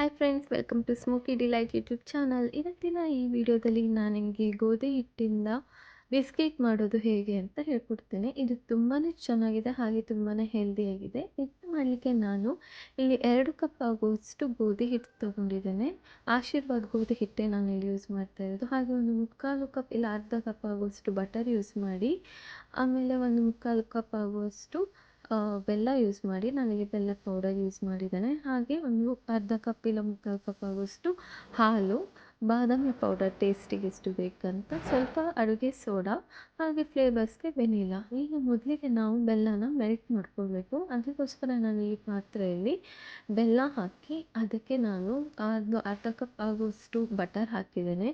Hi friends welcome to smoky delight YouTube channel ಇವತ್ತಿನ ಈ ವಿಡಿಯೋದಲ್ಲಿ ನಾನು ನಿಮಗೆ ಗೋಧಿ ಹಿಟ್ಟಿಂದ ಬಿಸ್ಕೆಟ್ ಮಾಡೋದು ಹೇಗೆ ಅಂತ ಹೇಳ್ಕೊಡ್ತೇನೆ. ಇದು ತುಂಬಾ ಚೆನ್ನಾಗಿದೆ, ಹಾಗೆ ತುಂಬಾ ಹೆಲ್ದಿಯಾಗಿದೆ ಇದು ಮಾಡಲಿಕ್ಕೆ ನಾನು ಇಲ್ಲಿ ಎರಡು ಕಪ್ ಆಗುವಷ್ಟು ಗೋಧಿ ಹಿಟ್ಟು ತೊಗೊಂಡಿದ್ದೇನೆ. ಆಶೀರ್ವಾದ್ ಗೋಧಿ ಹಿಟ್ಟೆ ನಾನು ಇಲ್ಲಿ ಯೂಸ್ ಮಾಡ್ತಾ ಇರೋದು. ಹಾಗೆ ಒಂದು ಮುಕ್ಕಾಲು ಕಪ್ ಇಲ್ಲ ಅರ್ಧ ಕಪ್ ಆಗುವಷ್ಟು ಬಟರ್ ಯೂಸ್ ಮಾಡಿ, ಆಮೇಲೆ ಒಂದು ಮುಕ್ಕಾಲು ಕಪ್ ಆಗುವಷ್ಟು ಬೆಲ್ಲ ಯೂಸ್ ಮಾಡಿ ನನಗೆ ಬೆಲ್ಲ ಪೌಡರ್ ಯೂಸ್ ಮಾಡಿದ್ದೇನೆ. ಹಾಗೆ ಒಂದು ಅರ್ಧ ಕಪ್ ಇಲ್ಲ ಮುಕ್ಕಾಲು ಕಪ್ ಆಗುವಷ್ಟು ಹಾಲು, ಬಾದಾಮಿ ಪೌಡರ್ ಟೇಸ್ಟಿಗೆ ಎಷ್ಟು ಬೇಕಂತ ಸ್ವಲ್ಪ ಅಡುಗೆ ಸೋಡಾ ಹಾಗೆ ಫ್ಲೇವರ್ಸ್ಗೆ ವೆನಿಲಾ ಈಗ ಮೊದಲಿಗೆ ನಾವು ಬೆಲ್ಲನ ಮೆಲ್ಟ್ ಮಾಡ್ಕೊಳ್ಬೇಕು ಅದಕ್ಕೋಸ್ಕರ ನಾನು ಈ ಪಾತ್ರೆಯಲ್ಲಿ ಬೆಲ್ಲ ಹಾಕಿ, ಅದಕ್ಕೆ ನಾನು ಅದು ಅರ್ಧ ಕಪ್ ಆಗುವಷ್ಟು ಬಟರ್ ಹಾಕಿದ್ದೇನೆ.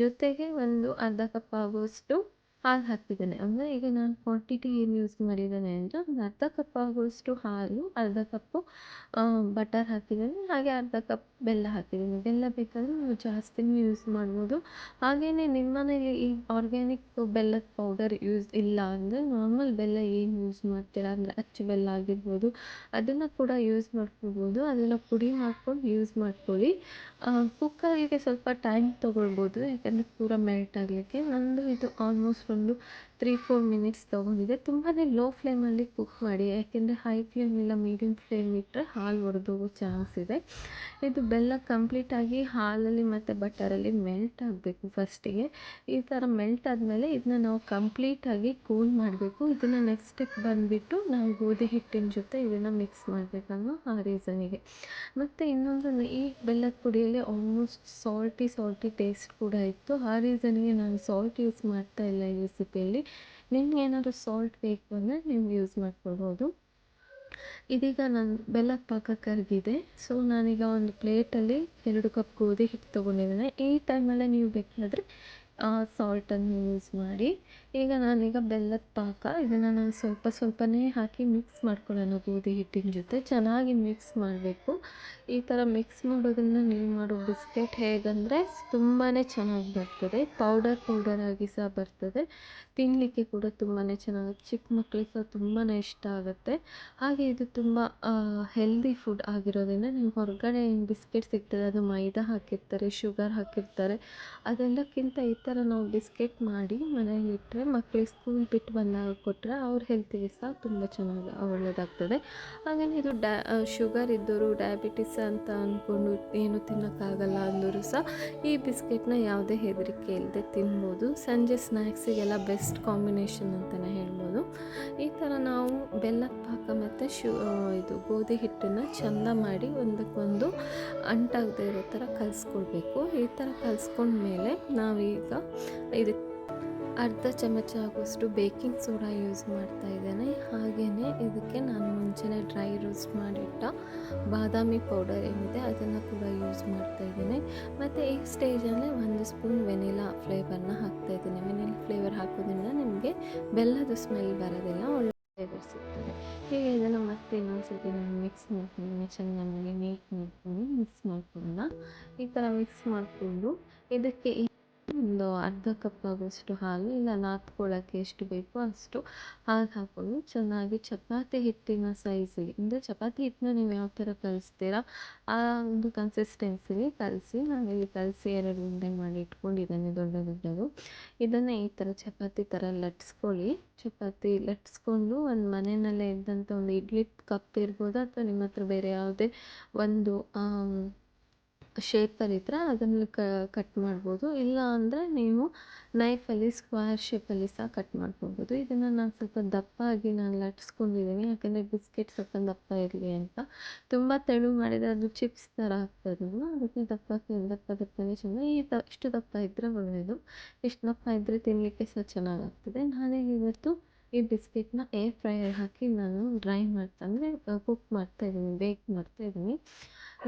ಜೊತೆಗೆ ಒಂದು ಅರ್ಧ ಕಪ್ ಆಗುವಷ್ಟು ಹಾಲು ಹಾಕ್ತಿದ್ದೇನೆ. ಅಂದರೆ ಈಗ ನಾನು ಕ್ವಾಂಟಿಟಿ ಏನು ಯೂಸ್ ಮಾಡಿದ್ದೇನೆ ಅಂದರೆ ಒಂದು ಅರ್ಧ ಕಪ್ ಆಗುವಷ್ಟು ಹಾಲು, ಅರ್ಧ ಕಪ್ಪು ಬಟರ್ ಹಾಕಿದ್ದೇನೆ ಹಾಗೆ ಅರ್ಧ ಕಪ್ ಬೆಲ್ಲ ಹಾಕಿದ್ದೀನಿ ಬೆಲ್ಲ ಬೇಕಾದರೆ ನೀವು ಯೂಸ್ ಮಾಡ್ಬೋದು. ಹಾಗೆಯೇ ನಿಮ್ಮ ಮನೇಲಿ ಈ ಆರ್ಗ್ಯಾನಿಕ್ ಬೆಲ್ಲದ ಪೌಡರ್ ಯೂಸ್ ಇಲ್ಲ ಅಂದರೆ ನಾರ್ಮಲ್ ಬೆಲ್ಲ ಏನು ಯೂಸ್ ಮಾಡ್ತೀರಾ? ಅಂದರೆ ಅಚ್ಚು ಬೆಲ್ಲ ಆಗಿರ್ಬೋದು. ಅದನ್ನು ಕೂಡ ಯೂಸ್ ಮಾಡ್ಕೋಬೋದು. ಅದನ್ನು ಪುಡಿ ಮಾಡ್ಕೊಂಡು ಯೂಸ್ ಮಾಡ್ಕೊಳ್ಳಿ. ಕುಕ್ಕರಿಗೆ ಸ್ವಲ್ಪ ಟೈಮ್ ತೊಗೊಳ್ಬೋದು. ಯಾಕಂದರೆ ಪೂರ ಮೆಲ್ಟ್ ಆಗಲಿಕ್ಕೆ. ನಂದು ಇದು ಆಲ್ಮೋಸ್ಟ್ ಒಂದು ತ್ರೀ ಫೋರ್ ಮಿನಿಟ್ಸ್ ತೊಗೊಂಡಿದೆ. ತುಂಬಾ ಲೋ ಫ್ಲೇಮಲ್ಲಿ ಕುಕ್ ಮಾಡಿ, ಯಾಕೆಂದರೆ ಹೈ ಫ್ಲೇಮ್ ಇಲ್ಲ ಮೀಡಿಯಮ್ ಫ್ಲೇಮ್ ಇಟ್ಟರೆ ಹಾಲು ಒಡೆದೋಗೋ ಚಾನ್ಸ್ ಇದೆ. ಇದು ಬೆಲ್ಲ ಕಂಪ್ಲೀಟಾಗಿ ಹಾಲಲ್ಲಿ ಮತ್ತು ಬಟರಲ್ಲಿ ಮೆಲ್ಟ್ ಆಗಬೇಕು ಫಸ್ಟಿಗೆ ಈ ಥರ ಮೆಲ್ಟ್ ಆದಮೇಲೆ ಇದನ್ನ ನಾವು ಕಂಪ್ಲೀಟಾಗಿ ಕೂಲ್ ಮಾಡಬೇಕು. ಇದನ್ನು ನೆಕ್ಸ್ಟ್ ಸ್ಟೆಪ್ ಬಂದುಬಿಟ್ಟು ನಾವು ಗೋಧಿ ಹಿಟ್ಟಿನ ಜೊತೆ ಇದನ್ನು ಮಿಕ್ಸ್ ಮಾಡಬೇಕನ್ನೋ ಆ ರೀಸನಿಗೆ ಮತ್ತು ಇನ್ನೊಂದು ಈ ಬೆಲ್ಲದ ಪುಡಿಯಲ್ಲಿ ಆಲ್ಮೋಸ್ಟ್ ಸಾಲ್ಟಿ ಸಾಲ್ಟಿ ಟೇಸ್ಟ್ ಕೂಡ ಇತ್ತು. ಆ ರೀಸನಿಗೆ ನಾನು ಸಾಲ್ಟ್ ಯೂಸ್ ಮಾಡ್ತಾ ಇಲ್ಲ ಈ ರೆಸಿಪಿಯಲ್ಲಿ ನಿಮ್ಗೆ ಏನಾದರೂ ಸಾಲ್ಟ್ ಬೇಕು ಅಂದರೆ ನೀವು ಯೂಸ್ ಮಾಡ್ಕೊಳ್ಬೋದು ಇದೀಗ ನಾನು ಬೆಲ್ಲದ ಪಾಕ ಕರಗಿದೆ ಸೊ ನಾನೀಗ ಒಂದು ಪ್ಲೇಟಲ್ಲಿ ಎರಡು ಕಪ್ ಗೋಧಿ ಹಿಟ್ಟು ತೊಗೊಂಡಿದ್ದೇನೆ. ಈ ಟೈಮಲ್ಲೇ ನೀವು ಬೇಕಾದರೆ ಸಾಲ್ಟನ್ನು ಯೂಸ್ ಮಾಡಿ. ಈಗ ನಾನೀಗ ಬೆಲ್ಲದ ಪಾಕ, ಇದನ್ನು ನಾನು ಸ್ವಲ್ಪ ಸ್ವಲ್ಪನೇ ಹಾಕಿ ಮಿಕ್ಸ್ ಮಾಡ್ಕೊಳ್ಳೋಣ ಗೋಧಿ ಹಿಟ್ಟಿನ ಜೊತೆ. ಚೆನ್ನಾಗಿ ಮಿಕ್ಸ್ ಮಾಡಬೇಕು. ಈ ಥರ ಮಿಕ್ಸ್ ಮಾಡೋದನ್ನು ನೀವು ಮಾಡೋ ಬಿಸ್ಕೆಟ್ ಹೇಗಂದರೆ ತುಂಬಾ ಚೆನ್ನಾಗಿ ಬರ್ತದೆ. ಪೌಡರ್ ಪೌಡರ್ ಆಗಿ ಸಹ ಬರ್ತದೆ. ತಿನ್ನಲಿಕ್ಕೆ ಕೂಡ ತುಂಬಾ ಚೆನ್ನಾಗಿ ಚಿಕ್ಕ ಮಕ್ಕಳಿಗೆ ಸಹ ತುಂಬಾ ಇಷ್ಟ ಆಗುತ್ತೆ. ಹಾಗೆ ಇದು ತುಂಬ ಹೆಲ್ದಿ ಫುಡ್ ಆಗಿರೋದರಿಂದ ನೀವು ಹೊರಗಡೆ ಏನು ಬಿಸ್ಕೆಟ್ ಸಿಗ್ತದೆ, ಅದು ಮೈದಾ ಹಾಕಿರ್ತಾರೆ ಶುಗರ್ ಹಾಕಿರ್ತಾರೆ, ಅದೆಲ್ಲಕ್ಕಿಂತ ಈ ನಾವು ಬಿಸ್ಕೆಟ್ ಮಾಡಿ ಮನೆಯಲ್ಲಿ ಇಟ್ಟರೆ ಮಕ್ಕಳಿಗೆ ಸ್ಕೂಲ್ ಬಿಟ್ಟು ಬಂದಾಗ ಕೊಟ್ಟರೆ ಅವ್ರ ಹೆಲ್ತಿಗೆ ಸಹ ತುಂಬ ಚೆನ್ನಾಗಿ ಒಳ್ಳೆಯದಾಗ್ತದೆ ಹಾಗೆಯೇ ಇದು ಡ್ಯಾ ಶುಗರ್ ಇದ್ದವರು ಡಯಾಬಿಟಿಸ್ ಅಂತ ಅಂದ್ಕೊಂಡು ಏನು ತಿನ್ನೋಕ್ಕಾಗಲ್ಲ ಅಂದರೂ ಸಹ ಈ ಬಿಸ್ಕೆಟ್ನ ಯಾವುದೇ ಹೆದರಿಕೆ ಇಲ್ಲದೆ ತಿನ್ಬೋದು. ಸಂಜೆ ಸ್ನ್ಯಾಕ್ಸಿಗೆಲ್ಲ ಬೆಸ್ಟ್ ಕಾಂಬಿನೇಷನ್ ಅಂತಲೇ ಹೇಳ್ಬೋದು. ಈ ಥರ ನಾವು ಬೆಲ್ಲದ ಪಾಕ ಮತ್ತು ಶು ಇದು ಗೋಧಿ ಹಿಟ್ಟನ್ನು ಚೆಂದ ಮಾಡಿ ಒಂದಕ್ಕೊಂದು ಅಂಟಾಗದೇ ಇರೋ ಥರ ಕಲಿಸ್ಕೊಳ್ಬೇಕು ಈ ಥರ ಕಲಿಸ್ಕೊಂಡ್ಮೇಲೆ ನಾವೀಗ ಇದು ಅರ್ಧ ಚಮಚ ಆಗುವಷ್ಟು ಬೇಕಿಂಗ್ ಸೋಡಾ ಯೂಸ್ ಮಾಡ್ತಾ ಇದ್ದೇನೆ. ಹಾಗೆಯೇ ಇದಕ್ಕೆ ನಾನು ಮುಂಚೆನೆ ಡ್ರೈ ರೋಸ್ಟ್ ಮಾಡಿಟ್ಟ ಬಾದಾಮಿ ಪೌಡರ್ ಏನಿದೆ ಅದನ್ನು ಕೂಡ ಯೂಸ್ ಮಾಡ್ತಾ ಇದ್ದೀನಿ. ಮತ್ತು ಈ ಸ್ಟೇಜಲ್ಲಿ ಒಂದು ಸ್ಪೂನ್ ವೆನಿಲಾ ಫ್ಲೇವರ್ನ ಹಾಕ್ತಾ ಇದ್ದೀನಿ. ವೆನಿಲಾ ಫ್ಲೇವರ್ ಹಾಕೋದ್ರಿಂದ ನಿಮಗೆ ಬೆಲ್ಲದ ಸ್ಮೆಲ್ ಬರೋದಿಲ್ಲ, ಒಳ್ಳೆ ಫ್ಲೇವರ್ ಸಿಗ್ತದೆ. ಹೀಗೆ ಇದನ್ನು ಮತ್ತೆ ಇನ್ನೊಂದ್ಸತಿ ನಾನು ಮಿಕ್ಸ್ ಮಾಡ್ತೀನಿ. ಚೆನ್ನಾಗಿ ನೀಟ್ ಮಾಡ್ತೀನಿ. ಮಿಕ್ಸ್ ಮಾಡಿಕೊಂಡ ಈ ಥರ ಮಿಕ್ಸ್ ಮಾಡಿಕೊಂಡು ಇದಕ್ಕೆ ಒಂದು ಅರ್ಧ ಕಪ್ ಆಗುವಷ್ಟು ಹಾಲು ಇಲ್ಲ ನಾದ್ಕೊಳ್ಳೋಕ್ಕೆ ಎಷ್ಟು ಬೇಕೋ ಅಷ್ಟು ಹಾಲು ಹಾಕ್ಕೊಂಡು ಚೆನ್ನಾಗಿ ಚಪಾತಿ ಹಿಟ್ಟಿನ ಸೈಜಿಗೆ ಅಂದರೆ ಚಪಾತಿ ಹಿಟ್ಟನ್ನ ನೀವು ಯಾವ ಥರ ಕಲಿಸ್ತೀರಾ, ಆ ಒಂದು ಕನ್ಸಿಸ್ಟೆನ್ಸಿಗೆ ಕಲಸಿ ನಾನಿಲ್ಲಿ ಕಲಸಿ ಎರಡು ಉಂಡೆ ಮಾಡಿ ಇಟ್ಕೊಂಡಿದ್ದೇನೆ, ದೊಡ್ಡ ದೊಡ್ಡದು. ಇದನ್ನು ಈ ಥರ ಚಪಾತಿ ಥರ ಲಟ್ಸ್ಕೊಳ್ಳಿ. ಚಪಾತಿ ಲಟ್ಸ್ಕೊಂಡು ಒಂದು ಮನೆಯಲ್ಲೇ ಇದ್ದಂಥ ಒಂದು ಇಡ್ಲಿ ಕಪ್ ಇರ್ಬೋದು, ಅಥವಾ ನಿಮ್ಮ ಹತ್ರ ಬೇರೆ ಯಾವುದೇ ಒಂದು ಶೇಪರ್ ಇದ್ದರೆ ಅದನ್ನು ಕಟ್ ಮಾಡ್ಬೋದು. ಇಲ್ಲ ಅಂದರೆ ನೀವು ನೈಫಲ್ಲಿ ಸ್ಕ್ವೇರ್ ಶೇಪಲ್ಲಿ ಸಹ ಕಟ್ ಮಾಡ್ಕೊಬೋದು. ಇದನ್ನು ನಾನು ಸ್ವಲ್ಪ ದಪ್ಪ ಆಗಿ ನಾನು ಲಟ್ಸ್ಕೊಂಡಿದ್ದೀನಿ ಯಾಕಂದರೆ ಬಿಸ್ಕೆಟ್ ಸ್ವಲ್ಪ ದಪ್ಪ ಇರಲಿ ಅಂತ. ತುಂಬ ತೆಳು ಮಾಡಿದರೆ ಅದು ಚಿಪ್ಸ್ ಥರ ಆಗ್ತದಲ್ಲ ಅದಕ್ಕೆ ದಪ್ಪ ದಪ್ಪ, ದಪ್ಪನೇ ಚೆಂದ ಈ ದ ಇಷ್ಟು ದಪ್ಪ ಇದ್ದರೆ ಒಳ್ಳೆಯದು ಇಷ್ಟು ದಪ್ಪ ಇದ್ದರೆ ತಿನ್ನಲಿಕ್ಕೆ ಸಹ ಚೆನ್ನಾಗಾಗ್ತದೆ ನಾನೇ ಇವತ್ತು ಈ ಬಿಸ್ಕೆಟ್ನ ಏರ್ ಫ್ರೈಯರ್ ಹಾಕಿ ನಾನು ಡ್ರೈ ಮಾಡ್ತಾ ಅಂದರೆ ಕುಕ್ ಮಾಡ್ತಾಯಿದ್ದೀನಿ ಬೇಕ್ ಮಾಡ್ತಾಯಿದ್ದೀನಿ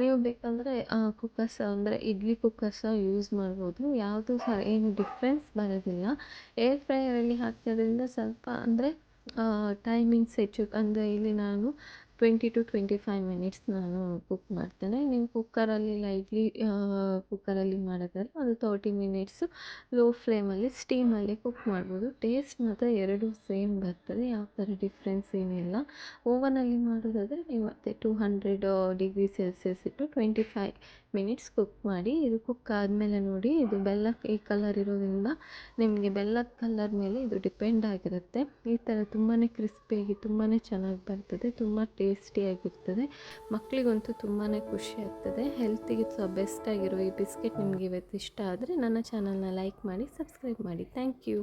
ನೀವು ಬೇಕಂದರೆ ಕುಕ್ಕರ್ಸ್ ಅಂದರೆ ಇಡ್ಲಿ ಕುಕ್ಕರ್ ಸಹ ಯೂಸ್ ಮಾಡ್ಬೋದು. ಯಾವುದು ಸಹ ಏನು ಡಿಫ್ರೆನ್ಸ್ ಬರೋದಿಲ್ಲ. ಏರ್ ಫ್ರೈಯರಲ್ಲಿ ಹಾಕೋದ್ರಿಂದ ಸ್ವಲ್ಪ ಅಂದರೆ ಟೈಮಿಂಗ್ಸ್ ಹೆಚ್ಚು, ಅಂದರೆ ಇಲ್ಲಿ ನಾನು twenty to twenty five minutes ನಾನು ಕುಕ್ ಮಾಡ್ತೇನೆ. ನೀವು ಕುಕ್ಕರಲ್ಲಿ ಲೈಟ್ಲಿ ಕುಕ್ಕರಲ್ಲಿ ಮಾಡೋದಾದ್ರೆ ಒಂದು ತರ್ಟಿ ಮಿನಿಟ್ಸು ಲೋ ಫ್ಲೇಮಲ್ಲಿ ಸ್ಟೀಮಲ್ಲಿ ಕುಕ್ ಮಾಡ್ಬೋದು. ಟೇಸ್ಟ್ ಮಾತ್ರ ಎರಡೂ ಸೇಮ್ ಬರ್ತದೆ, ಯಾವ ಥರ ಡಿಫ್ರೆನ್ಸ್ ಏನಿಲ್ಲ. ಓವನಲ್ಲಿ ಮಾಡೋದಾದರೆ ನೀವು ಅದೇ ಟೂ ಹಂಡ್ರೆಡ್ ಡಿಗ್ರಿ ಸೆಲ್ಸಿಯಸ್ ಇಟ್ಟು ಟ್ವೆಂಟಿ ಫೈವ್ ಮಿನಿಟ್ಸ್ ಕುಕ್ ಮಾಡಿ, ಇದು ಕುಕ್ ಆದಮೇಲೆ ನೋಡಿ, ಇದು ಬೆಲ್ಲ ಈ ಕಲರ್ ಇರೋದ್ರಿಂದ ನಿಮಗೆ ಬೆಲ್ಲದ ಕಲರ್ ಮೇಲೆ ಇದು ಡಿಪೆಂಡ್ ಆಗಿರುತ್ತೆ. ಈ ಥರ ತುಂಬಾ ಕ್ರಿಸ್ಪಿಯಾಗಿ ತುಂಬಾ ಚೆನ್ನಾಗಿ ಬರ್ತದೆ, ತುಂಬ ಟೇಸ್ಟಿಯಾಗಿರ್ತದೆ ಮಕ್ಕಳಿಗಂತೂ ತುಂಬಾ ಖುಷಿ ಆಗ್ತದೆ. ಹೆಲ್ತಿಗೆ ಸಹ ಬೆಸ್ಟ್ ಆಗಿರೋ ಈ ಬಿಸ್ಕೆಟ್ ನಿಮಗೆ ಇವತ್ತು ಇಷ್ಟ ಆದರೆ ನನ್ನ ಚಾನಲ್ನ ಲೈಕ್ ಮಾಡಿ ಸಬ್ಸ್ಕ್ರೈಬ್ ಮಾಡಿ. Thank you